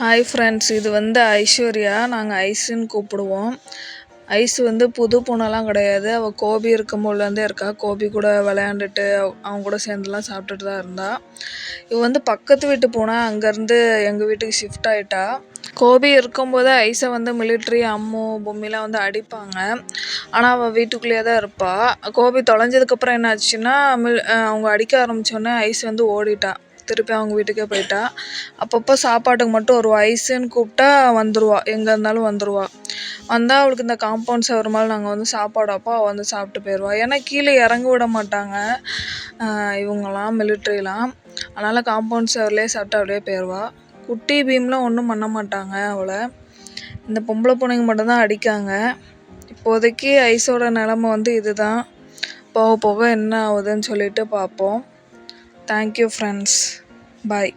Hi friends இது வந்து ஐஸ்வர்யா. நாங்கள் ஐஸுன்னு கூப்பிடுவோம். ஐஸ் வந்து புது பூனைலாம் கிடையாது. அவள் கோபி இருக்கும்போதுலேருந்தே இருக்கா. கோபி கூட விளையாண்டுட்டு அவங்க கூட சேர்ந்துலாம் சாப்பிட்டுட்டு தான் இருந்தா. இவ வந்து பக்கத்து வீட்டு பூனை அங்கேருந்து எங்கள் வீட்டுக்கு ஷிஃப்ட் ஆகிட்டா கோபி இருக்கும்போது ஐஸை வந்து மிலிட்ரி அம்மு பொம்மிலாம் வந்து அடிப்பாங்க. ஆனால் அவள் வீட்டுக்குள்ளேயே தான் இருப்பாள் கோபி தொலைஞ்சதுக்கப்புறம் என்ன ஆச்சுன்னா மில் அவங்க அடிக்க ஆரம்பித்தோன்னே ஐஸ் வந்து ஓடிட்டா. திருப்பி அவங்க வீட்டுக்கே போயிட்டா. அப்பப்போ சாப்பாட்டுக்கு மட்டும் ஒரு ஐஸுன்னு கூப்பிட்டா வந்துடுவா எங்கே இருந்தாலும் வந்துடுவா வந்தால் அவளுக்கு இந்த காம்பவுண்ட் சவர் மாதிரி நாங்கள் வந்து சாப்பாடு அப்போ அவள் வந்து சாப்பிட்டு போயிடுவா ஏன்னா கீழே இறங்க விட மாட்டாங்க. ஆஹ் இவங்கெல்லாம் மிலிட்ரிலாம் அதனால் காம்பவுண்ட் சவர்லேயே சாப்பிட்டு அப்படியே போயிடுவா குட்டி பீம்லாம் ஒன்றும் பண்ண மாட்டாங்க அவளை. இந்த பொம்பளை பொண்ணுங்க மட்டும்தான் அடிக்காங்க. இப்போதைக்கு ஐஸோட நிலமை வந்து இதுதான். போக போக என்ன ஆகுதுன்னு சொல்லிட்டு பார்ப்போம். Thank you friends bye